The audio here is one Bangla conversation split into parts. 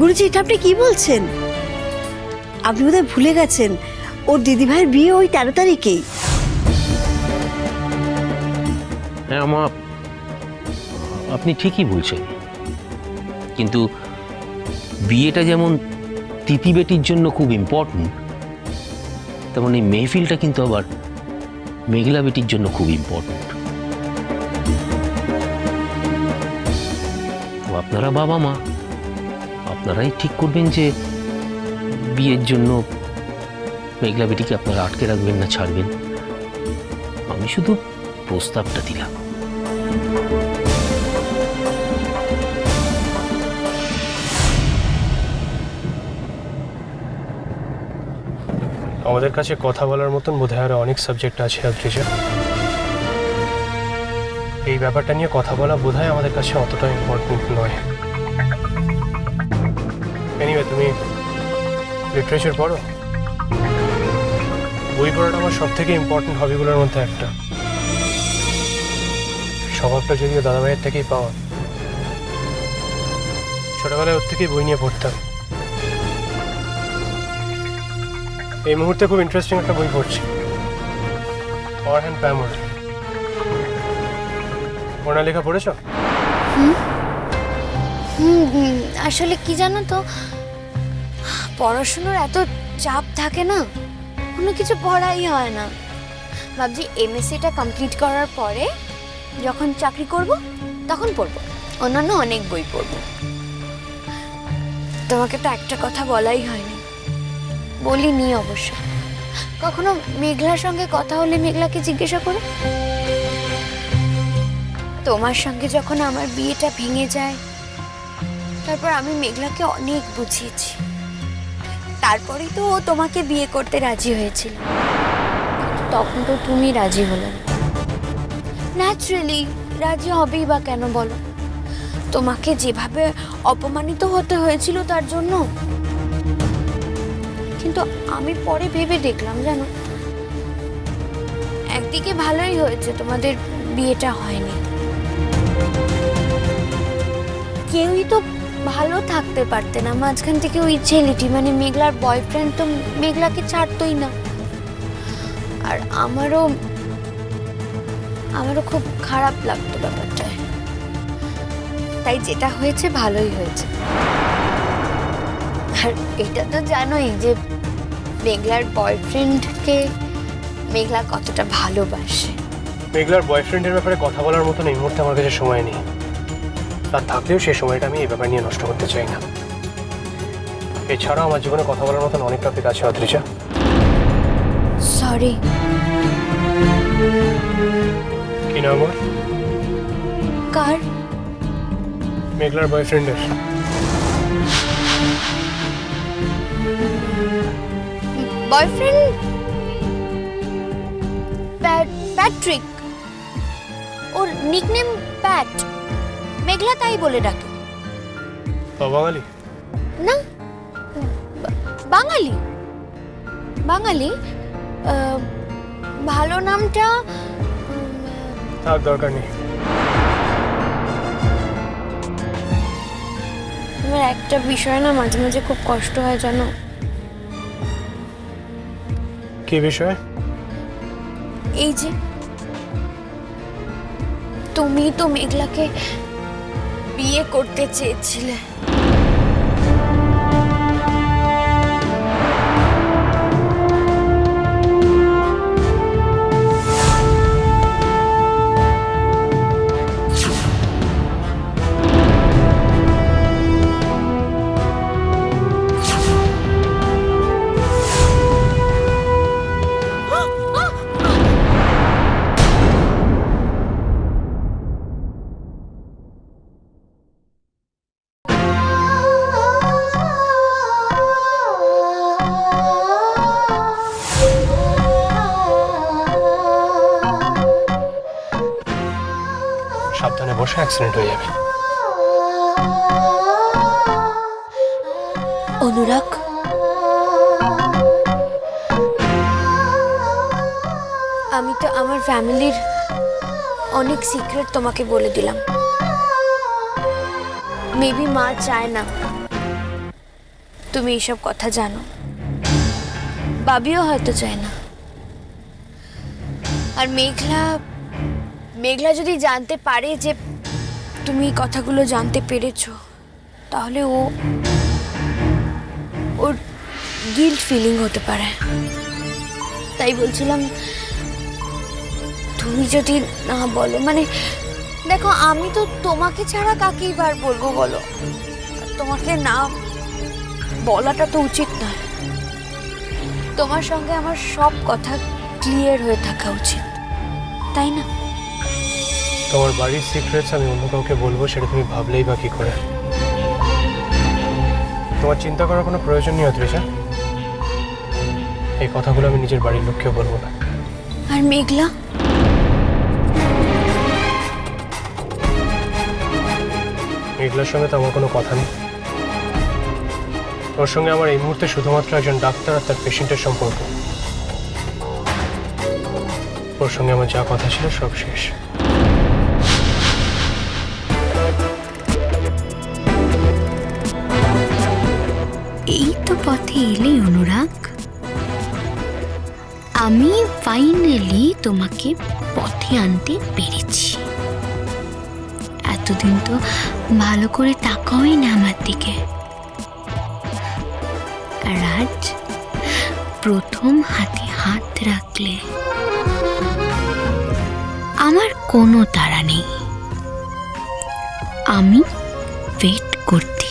গুরুজি, এটা আপনি কি বলছেন? আপনি বোধহয় ভুলে গেছেন, ওর দিদিভাইয়ের বিয়ে ওই তেরো তারিখেই। হ্যাঁ মা আপনি ঠিকই বলছেন। কিন্তু বিয়েটা যেমন তিতি বেটির জন্য খুব ইম্পর্ট্যান্ট তেমন এই মেহফিলটা কিন্তু আবার মেঘলা বেটির জন্য খুব ইম্পর্ট্যান্ট আপনারা বাবা মা আপনারাই ঠিক করবেন যে বিয়ের জন্য মেঘলা বেটিকে আপনারা আটকে রাখবেন না, ছাড়বেন। আমি শুধু প্রস্তাবটা দিলাম। আমাদের কাছে কথা বলার মতন বোধহয় আরও অনেক সাবজেক্ট আছে অদ্রিজা এই ব্যাপারটা নিয়ে কথা বলা বোধহয় আমাদের কাছে অতটা ইম্পর্টেন্ট নয়। এনিওয়ে তুমি লিটারেচার পড়ো? বই পড়াটা আমার সব থেকে ইম্পর্টেন্ট হবিগুলোর মধ্যে একটা। স্বভাবটা যদিও দাদাভাইয়ের থেকেই পাওয়া। ছোটবেলায় ওর থেকেই বই নিয়ে পড়তাম। এই মুহূর্তে খুব ইন্টারেস্টিং একটা বই পড়ছি। অরহ্যান প্যামর ওনার লেখা পড়েছ? আসলে কি জানো তো পড়াশুনোর এত চাপ থাকে না? কোনো কিছু পড়াই হয় না। ভাবছি এমএসসিটা কমপ্লিট করার পরে যখন চাকরি করব, তখন পড়ব। অন্যান্য অনেক বই পড়ব। তোমাকে তো একটা কথা বলাই হয়নি। বলিনি অবশ্য। কখনো মেঘলার সঙ্গে কথা হলে মেঘলাকে জিজ্ঞাসা করো। তোমার সঙ্গে যখন আমার বিয়েটা ভেঙে যায়, তারপর আমি মেঘলাকে অনেক বুঝিয়েছি। তারপরেই তো ও তোমাকে বিয়ে করতে রাজি হয়েছিল। তখন তো তুমি রাজি হলে ন্যাচারালি রাজি হবেই বা কেন বলো? তোমাকে যেভাবে অপমানিত হতে হয়েছিল তার জন্য। কিন্তু আমি পরে ভেবে দেখলাম জানো? একদিকে ভালোই হয়েছে তোমাদের বিয়েটা হয়নি। কেউই তো ভালো থাকতে পারতে না। মাঝখান থেকে ওই ছেলেটি মানে মেঘলার বয়ফ্রেন্ড তো মেঘলাকে ছাড়তোই না। আর আমারও আমারও খুব খারাপ লাগতো ব্যাপারটা। তাই যেটা হয়েছে, ভালোই হয়েছে। আর এটা তো জানোই যে মেঘলার বয়ফ্রেন্ডকে মেঘলা কতটা ভালোবাসে। মেঘলার বয়ফ্রেন্ডের ব্যাপারে কথা বলার মতন এই মুহূর্তে আমার কাছে সময় নেই। আর থাকলেও সেই সময়টা আমি এই ব্যাপার নিয়ে নষ্ট করতে চাই না। এছাড়াও আমার জীবনে কথা বলার মতন অনেক টপিক আছে অদ্রিজা। সরি কি নাম ওর? কার? মেঘলার বয়ফ্রেন্ডের বয়ফ্রেন্ড প্যাট্রিক ওর নিকনেম প্যাট মেঘলা তাই বলে ডাকে। বাঙালি? না বাঙালি? বাঙালি? আহ, ভালো নামটা থাক দরকার নেই। আমার একটা বিষয় না মাঝে মাঝে খুব কষ্ট হয় জানো? কি বিষয়? এই যে তুমি তো মেঘলাকে বিয়ে করতে চেয়েছিলে। বসে অ্যাক্সিডেন্ট হয়ে যাবে। অনুরাগ? আমি তো আমার ফ্যামিলির অনেক সিক্রেট তোমাকে বলে দিলাম। মেবি মা চায় না। তুমি এইসব কথা জানো। বাবিও হয়তো চায় না। আর মেঘলা মেঘলা যদি জানতে পারে যে তুমি কথাগুলো জানতে পেরেছ, তাহলে ও, ওর গিল্ট ফিলিং হতে পারে। তাই বলছিলাম, তুমি যদি না বলো মানে দেখো, আমি তো তোমাকে ছাড়া কাকেই বার বলব বলো? তোমাকে না বলাটা তো উচিত নয়। তোমার সঙ্গে আমার সব কথা ক্লিয়ার হয়ে থাকা উচিত, তাই না? তোমার বাড়ির সিক্রেটস আমি অন্য কাউকে বলব সেটা তুমি ভাবলেই বা কি করে। তোমার চিন্তা করার কোনো প্রয়োজন নেই অত্রিজা এই কথাগুলো আমি নিজের বাড়ির লোককেও বলব না। আর মেঘলা? মেঘলার সঙ্গে তো আমার কোনো কথা নেই। ওর সঙ্গে আমার এই মুহূর্তে শুধুমাত্র একজন ডাক্তার আর তার পেশেন্টের সম্পর্ক। ওর সঙ্গে আমার যা কথা ছিল সব শেষ। পথে এলে অনুরাগ। আমি ফাইনালি তোমাকে পথে আনতে পেরেছি। এতদিন তো ভালো করে তাকাওই না আমার দিকে। আর আজ প্রথম হাতে হাত রাখলে আমার কোনো তাড়া নেই। আমি ওয়েট করতে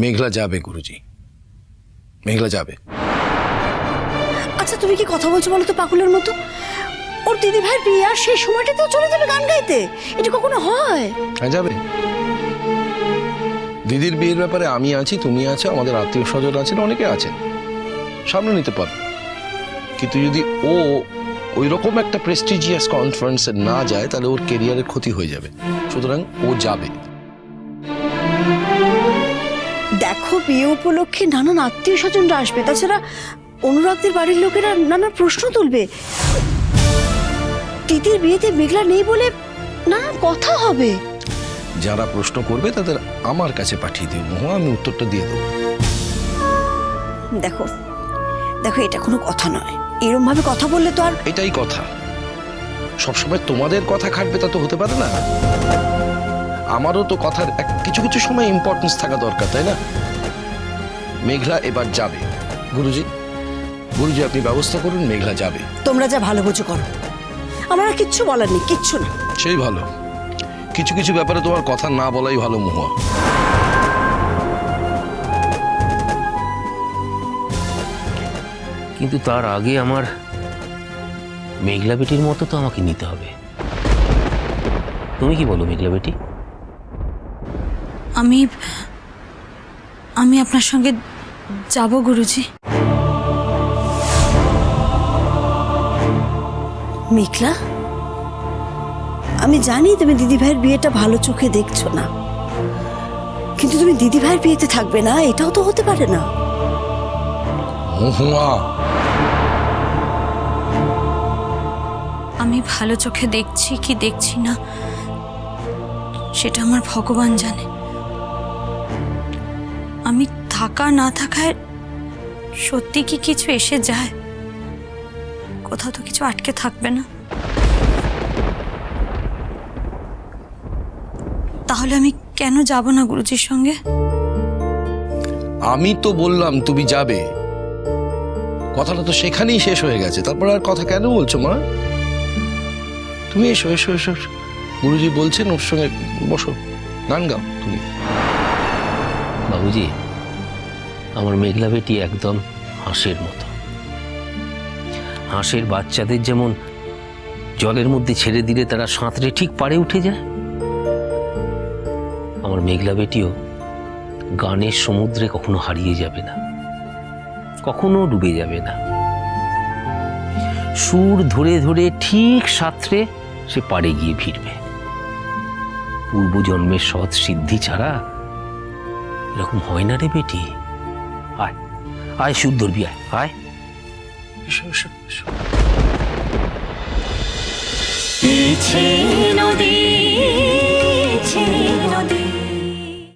মেঘলা যাবে গুরুজি। মেঘলা যাবে। আচ্ছা তুমি কি কথা বলছো বলো তো পাগলের মতো? ওর দিদি ভাইয়ের বিয়ে আর সেই সময়টাতেও চলে যাবে গান গাইতে? এটা কখনো হয়? হ্যাঁ যাবে। দিদির বিয়ের ব্যাপারে আমি আছি তুমি আছো আমাদের আত্মীয় স্বজন আছেন অনেকে আছেন। সামনে নিতে পারো। কিন্তু যদি ও ওই রকম একটা প্রেস্টিজিয়াস কনফারেন্সে না যায় তাহলে ওর কেরিয়ারের ক্ষতি হয়ে যাবে। সুতরাং ও যাবে। দেখো বিয়ে উপলক্ষে নানান আত্মীয় স্বজনরা আসবে। তাছাড়া অনুরাগদের বাড়ির লোকেরা নানা প্রশ্ন তুলবে। তিতির বিয়েতে মেঘলা নেই বলে নানান কথা হবে। যারা প্রশ্ন করবে তাদের আমার কাছে পাঠিয়ে দিও। মহুয়া আমি উত্তরটা দিয়ে দেবো। দেখো দেখো এটা কোনো কথা নয়। এরম ভাবে কথা বললে তো আর এটাই কথা। সবসময় তোমাদের কথা খাটবে তা তো হতে পারে না। আমারও তো কথার এক কিছু কিছু সময় ইম্পর্টেন্স থাকা দরকার তাই না? মেঘলা এবার যাবে। গুরুজি গুরুজি আপনি ব্যবস্থা করুন মেঘলা যাবে। তোমরা যা ভালো বুঝো করো। আমার আর কিচ্ছু বলার নেই কিচ্ছু না। সেই ভালো। কিছু কিছু ব্যাপারে তোমার কথা না বলাই ভালো মহুয়া। কিন্তু তার আগে আমার মেঘলা বেটির মতো তো আমাকে নিতে হবে। তুমি কি বলো মেঘলা বেটি? আমি আমি আপনার সঙ্গে যাব গুরুজি। মেঘলা আমি জানি তুমি দিদি ভাইয়ের বিয়েটা ভালো চোখে দেখছ না। কিন্তু তুমি দিদি ভাইয়ের বিয়েতে থাকবে না এটাও তো হতে পারে না। আমি ভালো চোখে দেখছি কি দেখছি না সেটা আমার ভগবান জানে। থাকা না থাকায় সত্যি কি কিছু এসে যায়? কোথাও তো কিছু আটকে থাকবে না। তাহলে আমি কেন যাব না গুরুজির সঙ্গে? আমি তো বললাম তুমি যাবে। কথাটা তো সেখানেই শেষ হয়ে গেছে। তারপর আর কথা কেন বলছো মা? তুমি এসো এসো এসো। গুরুজি বলছেন ওর সঙ্গে বসো। গান গাও তুমি। বাবুজি আমার মেঘলা বেটি একদম হাঁসের মতো। হাঁসের বাচ্চাদের যেমন জলের মধ্যে ছেড়ে দিলে তারা সাঁতরে ঠিক পাড়ে উঠে যায়, আমার মেঘলা বেটিও গানের সমুদ্রে কখনো হারিয়ে যাবে না, কখনো ডুবে যাবে না। সুর ধরে ধরে ঠিক সাঁতরে সে পাড়ে গিয়ে ভিড়বে পূর্বজন্মের সৎ সিদ্ধি ছাড়া এরকম হয় না রে বেটি। আয় সুদ ধরবি আয়। নদী